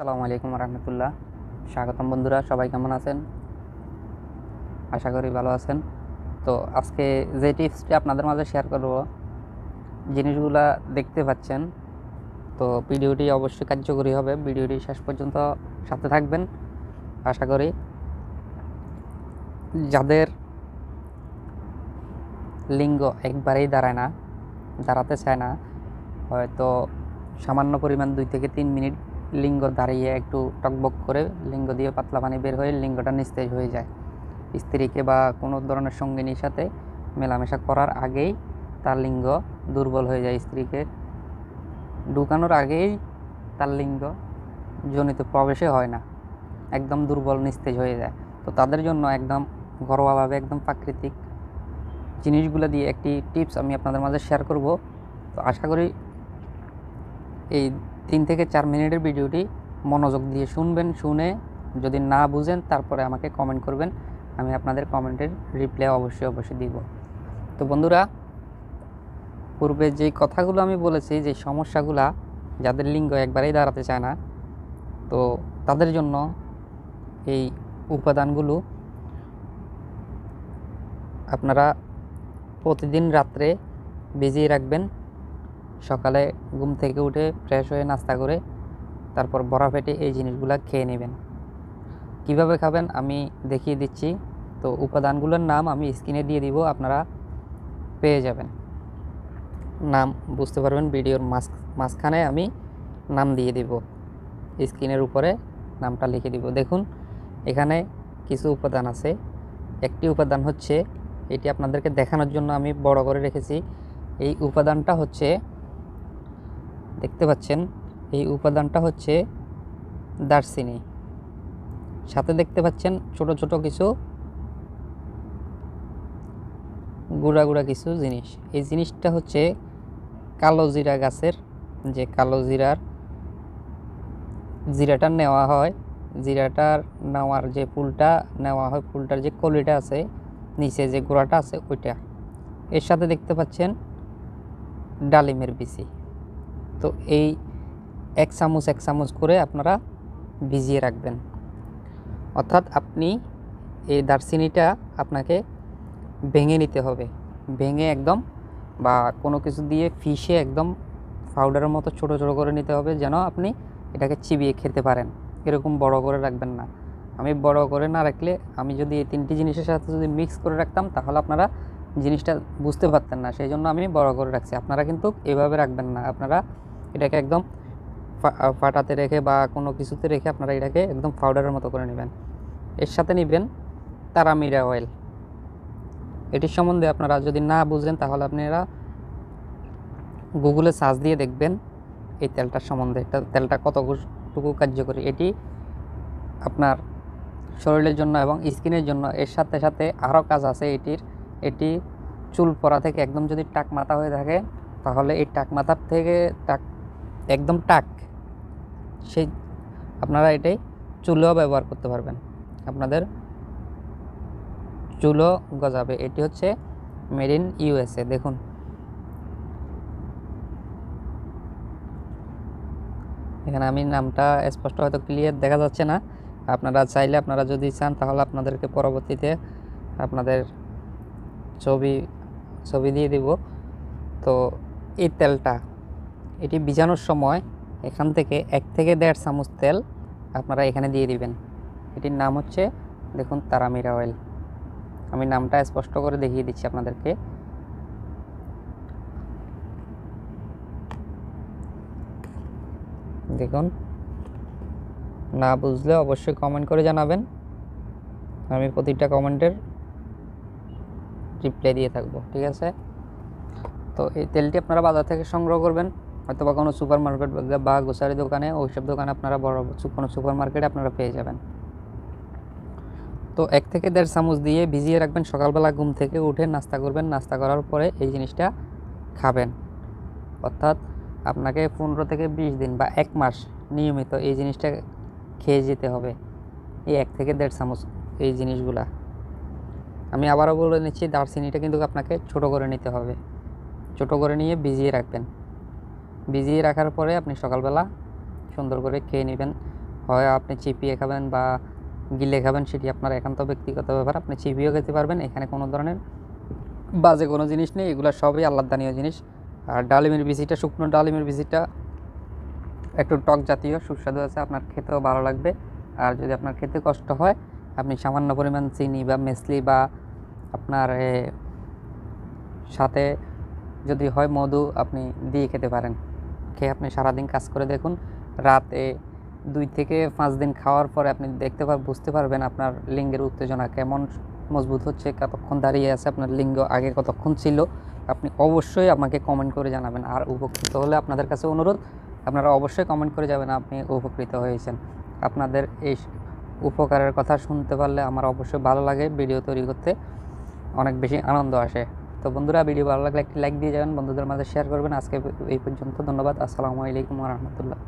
আসসালামু আলাইকুম রহমতুল্লাহ। স্বাগতম বন্ধুরা, সবাই কেমন আছেন? আশা করি ভালো আছেন। তো আজকে যে টিপসটি আপনাদের মাঝে শেয়ার করব, জিনিসগুলা দেখতে পাচ্ছেন, তো ভিডিওটি অবশ্যই কার্যকরী হবে। ভিডিওটি শেষ পর্যন্ত সাথে থাকবেন, আশা করি। যাদের লিঙ্গ একবারেই দাঁড়ায় না, দাঁড়াতে চায় না, হয়তো সামান্য পরিমাণ দুই থেকে তিন মিনিট লিঙ্গ দাঁড়িয়ে একটু টকবক করে লিঙ্গ দিয়ে পাতলা পানি বের হয়ে লিঙ্গটা নিস্তেজ হয়ে যায়। স্ত্রীকে বা কোনো ধরনের সঙ্গিনীর সাথে মেলামেশা করার আগেই তার লিঙ্গ দুর্বল হয়ে যায় স্ত্রীকে। ঢুকানোর আগেই তার লিঙ্গ জনিত প্রবেশে হয় না, একদম দুর্বল নিস্তেজ হয়ে যায়। তো তাদের জন্য একদম ঘরোয়াভাবে একদম প্রাকৃতিক জিনিসগুলো দিয়ে একটি টিপস আমি আপনাদের মাঝে শেয়ার করব। তো আশা করি এই তিন থেকে চার মিনিটের ভিডিওটি মনোযোগ দিয়ে শুনবেন, শুনে যদি না বুঝেন তারপরে আমাকে কমেন্ট করবেন, আমি আপনাদের কমেন্টের রিপ্লাই অবশ্যই অবশ্যই দিব। তো বন্ধুরা, পূর্বে যে কথাগুলো আমি বলেছি, যে সমস্যাগুলা যাদের লিঙ্গ একবারেই দাঁড়াতে চায় না, তো তাদের জন্য এই উপাদানগুলো আপনারা প্রতিদিন রাত্রে ভিজিয়ে রাখবেন। সকালে ঘুম থেকে উঠে ফ্রেশ হয়ে নাস্তা করে তারপর বড়া পেটে এই জিনিসগুলো খেয়ে নেবেন। কীভাবে খাবেন আমি দেখিয়ে দিচ্ছি। তো উপাদানগুলোর নাম আমি স্ক্রিনে দিয়ে দিব, আপনারা পেয়ে যাবেন। নাম বুঝতে পারবেন, ভিডিওর মাঝ মাঝখানে আমি নাম দিয়ে দিব। স্ক্রিনের উপরে নামটা লিখে দিব। দেখুন, এখানে কিছু উপাদান আছে। একটি উপাদান হচ্ছে, এটি আপনাদেরকে দেখানোর জন্য আমি বড় করে রেখেছি। এই উপাদানটা হচ্ছে দেখতে পাচ্ছেন, এই উপাদানটা হচ্ছে দারচিনি সাথে দেখতে পাচ্ছেন ছোট ছোট কিছু, গুঁড়া গুঁড়া কিছু জিনিস। এই জিনিসটা হচ্ছে কালো জিরা গাছের, যে কালো জিরার জিরাটা নেওয়া হয় জিরাটার নেওয়ার যে ফুলটা নেওয়া হয় ফুলটার যে কলিটা আছে, নিচে যে গোড়াটা আছে, ওইটা। এর সাথে দেখতে পাচ্ছেন ডালিমের বিচি। তো এই এক চামচ এক চামচ করে আপনারা ভিজিয়ে রাখবেন। অর্থাৎ আপনি এই দারচিনিটা আপনাকে ভেঙে নিতে হবে। ভেঙে একদম বা কোনো কিছু দিয়ে ফিশে একদম পাউডারের মতো ছোট ছোট করে নিতে হবে যেন আপনি এটাকে চিবিয়ে খেতে পারেন। এরকম বড় করে রাখবেন না। আমি বড় করে না রাখলে আমি যদি এই তিনটি জিনিসের সাথে যদি মিক্স করে রাখতাম তাহলে আপনারা জিনিসটা বুঝতে পারতেন না। সেই জন্য আমি বড় করে রাখছি। আপনারা কিন্তু এভাবে রাখবেন না। আপনারা এটাকে একদম ফাটাতে রেখে বা কোনো কিছুতে রেখে আপনারা এটাকে একদম পাউডারের মতো করে নেবেন। এর সাথে নেবেন তারামিরা অয়েল এটির সম্বন্ধে আপনারা যদি না বুঝেন, তাহলে আপনারা গুগলে সার্চ দিয়ে দেখবেন এই তেলটার সম্বন্ধে। তেলটা কতটুকু কার্যকরী? এটি আপনার শরীরের জন্য এবং স্কিনের জন্য। এর সাথে সাথে আরও কাজ আছে এটির। এটি চুল পড়া থেকে একদম যদি টাক মাথা হয়ে থাকে, তাহলে এই টাক মাথার থেকে টাক একদম টাক, সেই আপনারা এটাই চুলো ব্যবহার করতে পারবেন। আপনাদের চুলও গজাবে। এটি হচ্ছে মেড ইন ইউএসএ দেখুন। এখানে আমি নামটা স্পষ্ট হয়তো ক্লিয়ার দেখা যাচ্ছে না। আপনারা চাইলে আপনারা যদি চান, তাহলে আপনাদেরকে পরবর্তীতে আপনাদের ছবি ছবি দিয়ে দিব। তো এই তেলটা এটি ভিজানোর সময় এখান থেকে এক থেকে দেড় চামচ তেল আপনারা এখানে দিয়ে দিবেন। এটির নাম হচ্ছে, দেখুন, তারামিরা অয়েল। আমি নামটা স্পষ্ট করে দেখিয়ে দিচ্ছি আপনাদেরকে। দেখুন, না বুঝলে অবশ্যই কমেন্ট করে জানাবেন। আমি প্রতিটা কমেন্টের রিপ্লাই দিয়ে থাকব, ঠিক আছে? তো এই তেলটি আপনারা বাজার থেকে সংগ্রহ করবেন। হয়তো বা কোনো সুপার মার্কেট বা গ্রোসারি দোকানে ওইসব দোকানে আপনারা বড় কোনো সুপার মার্কেটে আপনারা পেয়ে যাবেন। তো এক থেকে দেড় চামচ দিয়ে ভিজিয়ে রাখবেন, সকালবেলা ঘুম থেকে উঠে নাস্তা করবেন। নাস্তা করার পরে এই জিনিসটা খাবেন। অর্থাৎ আপনাকে পনেরো থেকে বিশ দিন বা এক মাস নিয়মিত এই জিনিসটা খেয়ে যেতে হবে। এই এক থেকে দেড় চামচ এই জিনিসগুলা। আমি আবারও বলে নিচ্ছি, দারচিনিটা কিন্তু আপনাকে ছোট করে নিতে হবে। ছোট করে নিয়ে ভিজিয়ে রাখবেন। ভিজিয়ে রাখার পরে আপনি সকালবেলা সুন্দর করে খেয়ে নেবেন। হয় আপনি চিপিয়ে খাবেন বা গিলে খাবেন, সেটি আপনার একান্ত ব্যক্তিগত ব্যাপার। আপনি চিপিয়েও খেতে পারবেন, এখানে কোনো ধরনের বাজে কোনো জিনিস নেই। এগুলো সবই আল্লাহদানীয় জিনিস। আর ডালিমের বিচিটা শুকনো ডালিমের বিচিটা একটু টক জাতীয়, সুস্বাদু আছে, আপনার খেতেও ভালো লাগবে। আর যদি আপনার খেতে কষ্ট হয়, আপনি সামান্য পরিমাণ চিনি বা মেসলি বা আপনার সাথে যদি হয় মধু, আপনি দিয়ে খেতে পারেন। খেয়ে আপনি সারাদিন কাজ করে দেখুন। রাতে দুই থেকে পাঁচ দিন খাওয়ার পরে আপনি দেখতে পার, বুঝতে পারবেন আপনার লিঙ্গের উত্তেজনা কেমন মজবুত হচ্ছে, কতক্ষণ দাঁড়িয়ে আছে, আপনার লিঙ্গ আগে কতক্ষণ ছিল। আপনি অবশ্যই আমাকে কমেন্ট করে জানাবেন। আর উপকৃত হলে আপনাদের কাছে অনুরোধ, আপনারা অবশ্যই কমেন্ট করে যাবেন আপনি উপকৃত হয়েছেন। আপনাদের এই উপকারের কথা শুনতে পারলে আমার অবশ্যই ভালো লাগে, ভিডিও তৈরি করতে অনেক বেশি আনন্দ আসে। তো বন্ধুরা, ভিডিও ভালো লাগলে একটি লাইক দিয়ে যাবেন। বন্ধুদের মাঝে শেয়ার করবেন। আজকে এই পর্যন্ত। ধন্যবাদ। আসসালামু আলাইকুম রহমতুল্লাহ।